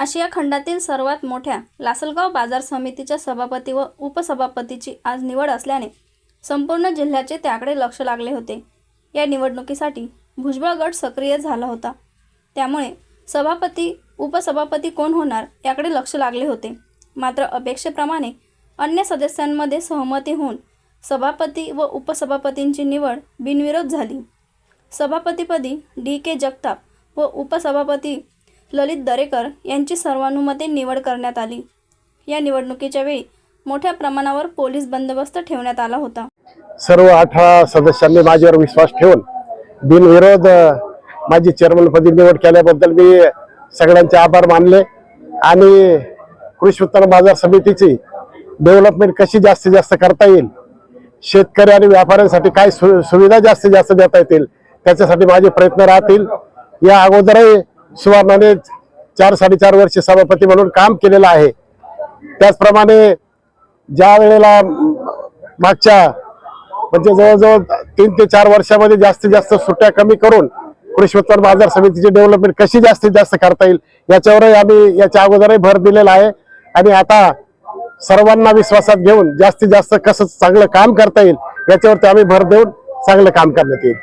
आशिया खंडातील सर्वात मोठ्या लासलगाव बाजार समितीच्या सभापती व उपसभापतीची आज निवड असल्याने संपूर्ण जिल्ह्याचे त्याकडे लक्ष लागले होते. या निवडणुकीसाठी भुजबळ गट सक्रिय झाला होता. त्यामुळे सभापती उपसभापती कोण होणार याकडे लक्ष लागले होते. मात्र अपेक्षेप्रमाणे अन्य सदस्यांमध्ये सहमती होऊन सभापती व उपसभापतींची निवड बिनविरोध झाली. सभापतीपदी डी के जगताप व उपसभापती ललित दरेकर यांची सर्वानुमते निवड करण्यात आली. या निवडणुकीच्या वेळी मोठ्या प्रमाणावर पोलीस बंदोबस्त ठेवण्यात आला होता. सर्व अठरा सदस्यांनी माझ्यावर विश्वास ठेवून बिनविरोध माझी चेअरमनपदी निवड केल्याबद्दल मी सगळ्यांचे आभार मानले. आणि कृषी उत्पन्न बाजार समितीची डेव्हलपमेंट कशी जास्तीत जास्त करता येईल शेतकरी आणि व्यापाऱ्यांसाठी काय सु सुविधा जास्तीत जास्त देता येतील त्याच्यासाठी माझे प्रयत्न राहतील. या अगोदरही सुवर्णाने चार साडेचार वर्ष सभापती म्हणून काम केलेलं आहे. त्याचप्रमाणे ज्या वेळेला मागच्या म्हणजे जवळजवळ तीन ते चार वर्षामध्ये जास्तीत जास्त सुट्ट्या कमी करून कृषी उत्पन्न बाजार समितीची डेव्हलपमेंट कशी जास्तीत जास्त करता येईल याच्यावरही आम्ही याच्या अगोदरही भर दिलेला आहे. आणि आता सर्वांना विश्वासात घेऊन जास्तीत जास्त कसं चांगलं काम करता येईल याच्यावरती आम्ही भर देऊन चांगलं काम करण्यात येईल.